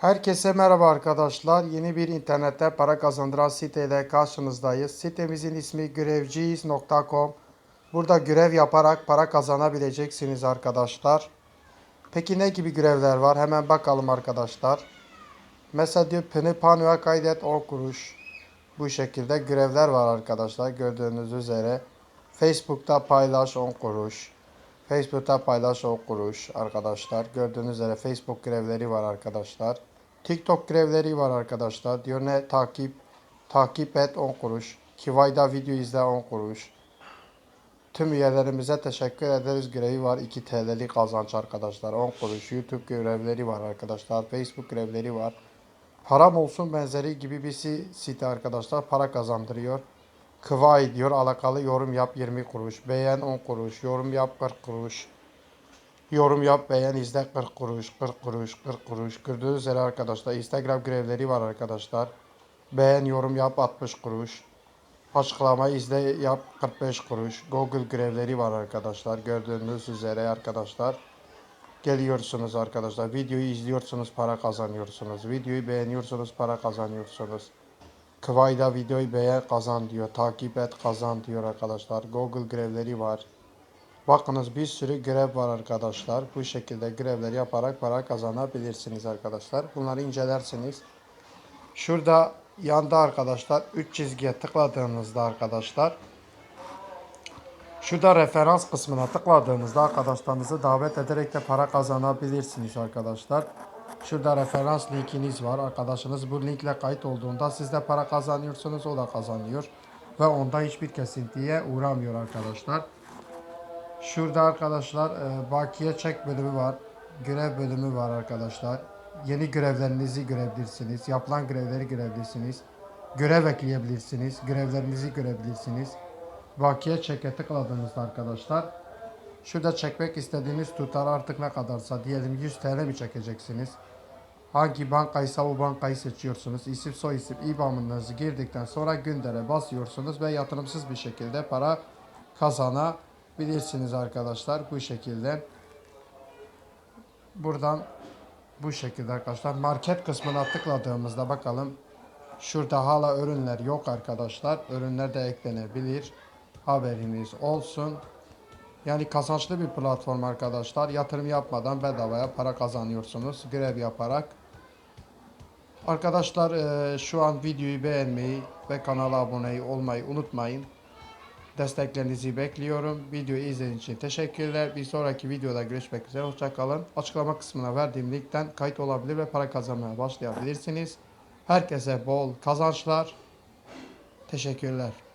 Herkese merhaba arkadaşlar. Yeni bir internette para kazandıran siteyle karşınızdayız. Sitemizin ismi görevciyiz.com. Burada görev yaparak para kazanabileceksiniz arkadaşlar. Peki ne gibi görevler var? Hemen bakalım arkadaşlar. Mesela diyor pini panoya kaydet 10 kuruş. Bu şekilde görevler var arkadaşlar. Gördüğünüz üzere. Facebook'ta paylaş 10 kuruş. Facebook'ta paylaş 10 kuruş arkadaşlar. Gördüğünüz üzere Facebook görevleri var arkadaşlar. TikTok görevleri var arkadaşlar. Diyor takip takip et 10 kuruş. Kivayda video izle 10 kuruş. Tüm üyelerimize teşekkür ederiz. Görevi var 2 TL'lik kazanç arkadaşlar. 10 kuruş. YouTube görevleri var arkadaşlar. Facebook görevleri var. Param olsun benzeri gibi bir si- site arkadaşlar. Para kazandırıyor. Kıvay diyor alakalı yorum yap 20 kuruş. Beğen 10 kuruş. Yorum yap 40 kuruş. Yorum yap, beğen, izle 40 kuruş, 40 kuruş, 40 kuruş. Gördüğünüz üzere arkadaşlar Instagram görevleri var arkadaşlar. Beğen, yorum yap 60 kuruş. Açıklama izle yap 45 kuruş. Google görevleri var arkadaşlar. Gördüğünüz üzere arkadaşlar. Geliyorsunuz arkadaşlar. Videoyu izliyorsunuz, para kazanıyorsunuz. Videoyu beğeniyorsunuz, para kazanıyorsunuz. Kıvayda videoyu beğen kazan diyor. Takip et kazan diyor arkadaşlar. Google görevleri var. Bakınız bir sürü görev var arkadaşlar. Bu şekilde görevler yaparak para kazanabilirsiniz arkadaşlar. Bunları incelersiniz. Şurada yanda arkadaşlar 3 çizgiye tıkladığınızda arkadaşlar Şurada referans kısmına tıkladığınızda arkadaşlarınızı davet ederek de para kazanabilirsiniz arkadaşlar. Şurada referans linkiniz var. Arkadaşınız bu linkle kayıt olduğunda siz de para kazanıyorsunuz, o da kazanıyor. Ve onda hiçbir kesintiye uğramıyor arkadaşlar. Şurada arkadaşlar e, bakiye çek bölümü var. Görev bölümü var arkadaşlar. Yeni görevlerinizi görebilirsiniz. Yapılan görevleri görebilirsiniz. Görev ekleyebilirsiniz. Görevlerinizi görebilirsiniz. Bakiye çeke tıkladığınızda arkadaşlar. Şurada çekmek istediğiniz tutar artık ne kadarsa diyelim 100 TL mi çekeceksiniz? Hangi bankaysa o bankayı seçiyorsunuz. İsim soy isim IBAN'ınızı girdikten sonra göndere basıyorsunuz ve yatırımsız bir şekilde para kazanabilirsiniz arkadaşlar. Bu şekilde. Buradan bu şekilde arkadaşlar. Market kısmına tıkladığımızda bakalım. Şurada hala ürünler yok arkadaşlar. Ürünler de eklenebilir. Haberiniz olsun. Yani kazançlı bir platform arkadaşlar. Yatırım yapmadan bedavaya para kazanıyorsunuz. Görev yaparak. Arkadaşlar eee, şu an videoyu beğenmeyi ve kanala abone olmayı unutmayın. Desteklerinizi bekliyorum. Videoyu izlediğiniz için teşekkürler. Bir sonraki videoda görüşmek üzere. Hoşçakalın. Açıklama kısmına verdiğim linkten kayıt olabilir ve para kazanmaya başlayabilirsiniz. Herkese bol kazançlar. Teşekkürler.